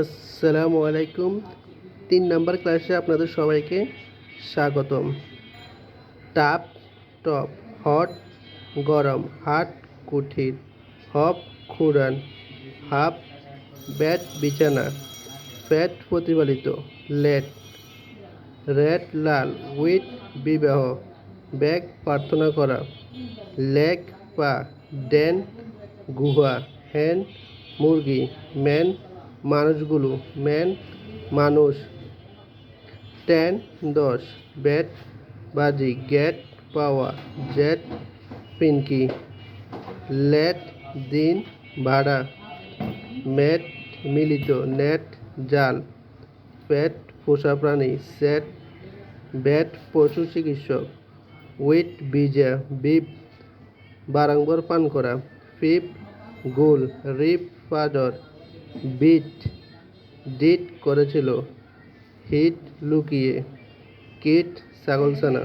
আসসালামু আলাইকুম। তিন নম্বর ক্লাসে আপনাদের সবাইকে স্বাগতম। টাপ টপ, হট, গরম, হাট, কুঠির, হপ, খুরান, হাফ, ব্যাট, বিছানা, ফ্যাট প্রতিপালিত লেট, রেড, লাল, উইথ বিবাহ, ব্যাগ প্রার্থনা করা, লেগ পা ডেন গুহা, হ্যান্ড, মুরগি, ম্যান মানুষগুলো, ম্যান, মানুষ। টেন, দশ। ব্যাট, বাজি গেট পাওয়া জেট, পিনকি। লেট, দিন, ভাড়া। ম্যাট, মিলিত। নেট, জাল। পেট, পোষা প্রাণী। সেট, ব্যাট, পশু চিকিৎসক। Wheat, বিজা, beep. বারাংবর পান করা। ফিপ, গোল। রিপ ফাদর বিট ডিট করেছিল। হিট লুকিয়ে কিট ছাগলছানা।